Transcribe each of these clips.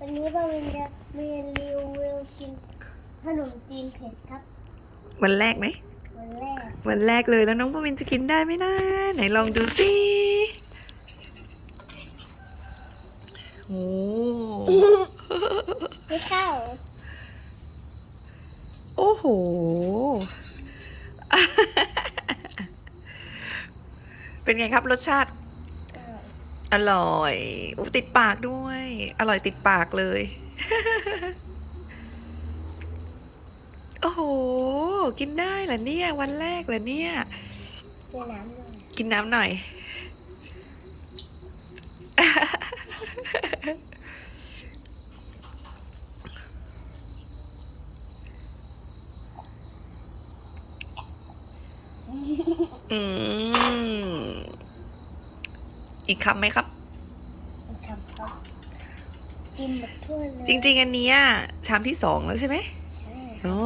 วันนี้ป้าวินจะมีรีวิวกินขนมจีนเผ็ดครับ วันแรกไหม วันแรก วันแรกเลยแล้วน้องปวินจะกินได้ไหมนะ ไหนลองดูสิโอ้ไม่เข้า โอ้โห เป็นไงครับรสชาติ อร่อยอู้ติดปากด้วย อร่อยติดปากเลย โอ้โห กินได้เหรอเนี่ย วันแรกเหรอเนี่ยเจอน้ำหน่อยกินน้ำหน่อย อืม อีกคำไหมครับครับครับกินหมดถ้วยเลยจริง ๆ อันเนี้ยชามที่สองแล้วใช่ไหมใช่โอ้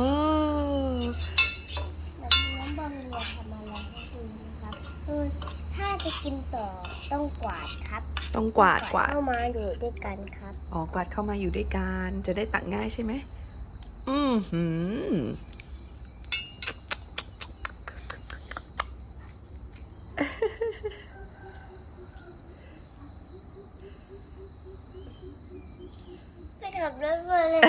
แล้วน้องบอลเรียนทำอะไรให้ดูนะครับคือถ้าจะกินต่อต้องกวาดครับต้องกวาดกวาด เข้ามาอยู่ด้วยกันครับ อ๋อกวาดเข้ามาอยู่ด้วยกัน จะได้ตักง่ายใช่ไหมอืมหืม ไป ขับรถมาเลย